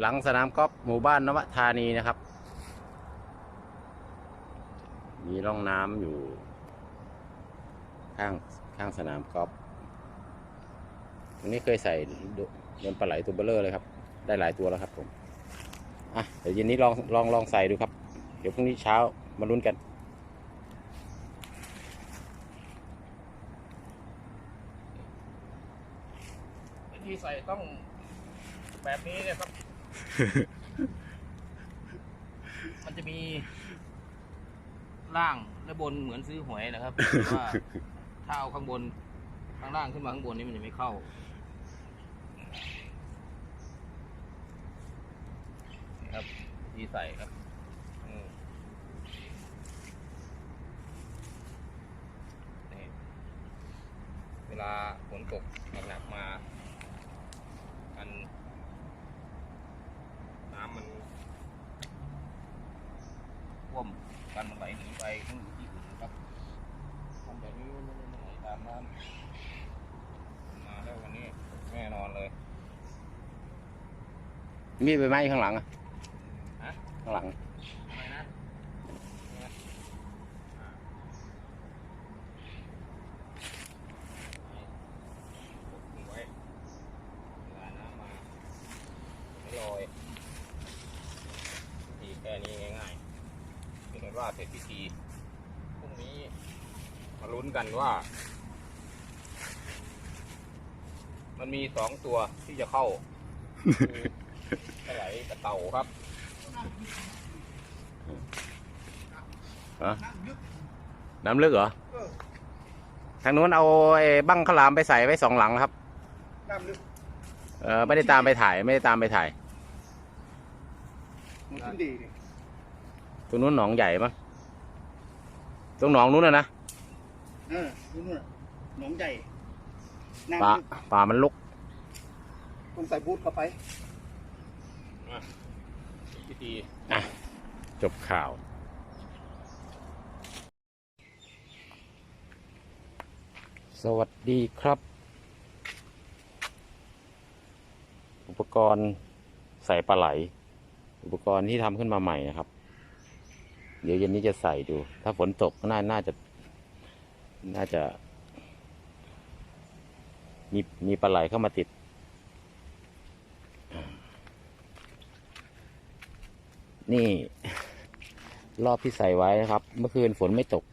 หลังสนามกอล์ฟหมู่บ้านนวธานีนะครับ มีร่องน้ำอยู่ ข้างข้างสนามกอล์ฟตรงนี้เคยใส่โดโดนปลาไหลตัวเบลเลอร์เลยครับ ได้หลายตัวแล้วครับผมอะเดี๋ยวเย็นนี้ลองลองลองใส่ดูครับ เดี๋ยวพรุ่งนี้เช้ามาลุ้นกันวิธีใส่ต้องแบบนี้เนะครับ มันจะมีล่างและบนเหมือนซื้อหวยนะครับแต่ว่าถ้าเอาข้างบนข้างล่างขึ้นมาข้างบนนี้มันจะไม่เข้านะครับวิธีใส่ครับเวลาฝนตกหนักๆมามันำมันท่วมกันมันไหลหนีไปต้องอยู่ที่อื่นครับทำแบบนี้ไม่ได้ไหลตามน้ำมาแล้ววันนี้แน่นอนเลย มีใบไม้ข้างหลังอะฮะข้างหลัง อะไรนะเนี่ยอ่าปกคลุมไว้เวลาน้ำมาไม่ลอยวิธีแค่นี้ง่ายๆ เป็นว่าเสร็จพิธีพรุ่งนี้มาลุ้นกันว่า มันมีสองตัวที่จะเข้าคือปลาไหลกับเต่าครับน้ำลึกเหรอ ทางนู้นเอาไอ้บั้งข้าวหลามไปใส่ไว้สองหลังครับ น้ำลึก เออไม่ได้ตามไปถ่าย ไม่ได้ตามไปถ่ายมันขึ้นดีดิตรงนู้นหนองใหญ่มั้ง ตรงหนองนู้นนะนะเออดูนู่นน่ะหนองใหญ่ป่าน้ำลึกป่ามันลุกต้องใส่บูทเข้าไป พิธีอะจบข่าว สวัสดีครับ อุปกรณ์ใส่ปลาไหล อุปกรณ์ที่ทำขึ้นมาใหม่นะครับ เดี๋ยวเย็นนี้จะใส่ดู ถ้าฝนตกน่าน่าจะ น่าจะ มีมีปลาไหลเข้ามาติด นี่ รอบที่ใส่ไว้นะครับ เมื่อคืนฝนไม่ตก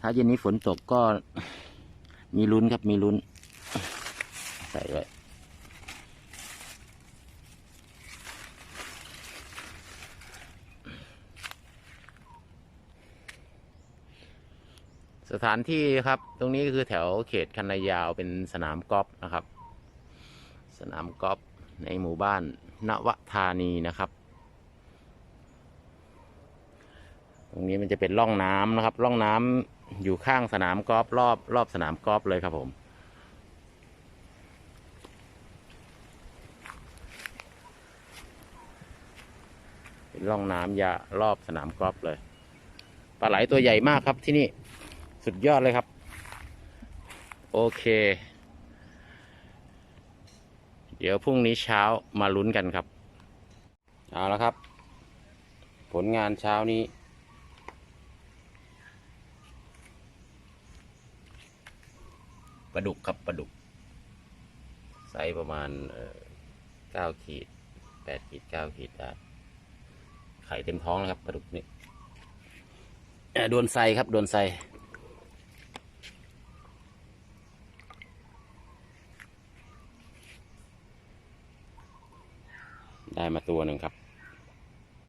ถ้าเย็นนี้ฝนตกก็มีลุ้นครับมีลุ้น ใส่ไว้ สถานที่ครับ ตรงนี้คือแถวเขตคันนายาวเป็นสนามกอล์ฟนะครับ สนามกอล์ฟในหมู่บ้านนวธานีนะครับ ตรงนี้มันจะเป็นร่องน้ำนะครับ ร่องน้ำอยู่ข้างสนามกอล์ฟรอบรอบสนามกอล์ฟเลยครับผมเป็นร่องน้ำยารอบสนามกอล์ฟเลยปลาไหลตัวใหญ่มากครับที่นี่ สุดยอดเลยครับ โอเค เดี๋ยวพรุ่งนี้เช้ามาลุ้นกันครับ เอาละครับ ผลงานเช้านี้ปลาดุกครับปลาดุก ไซส์ประมาณเก้าขีดแปดขีดเก้าขีดได้ไข่เต็มท้องแล้วครับปลาดุกนี่เอ่อโดนไซครับโดนไซ ได้มาตัวหนึ่งครับ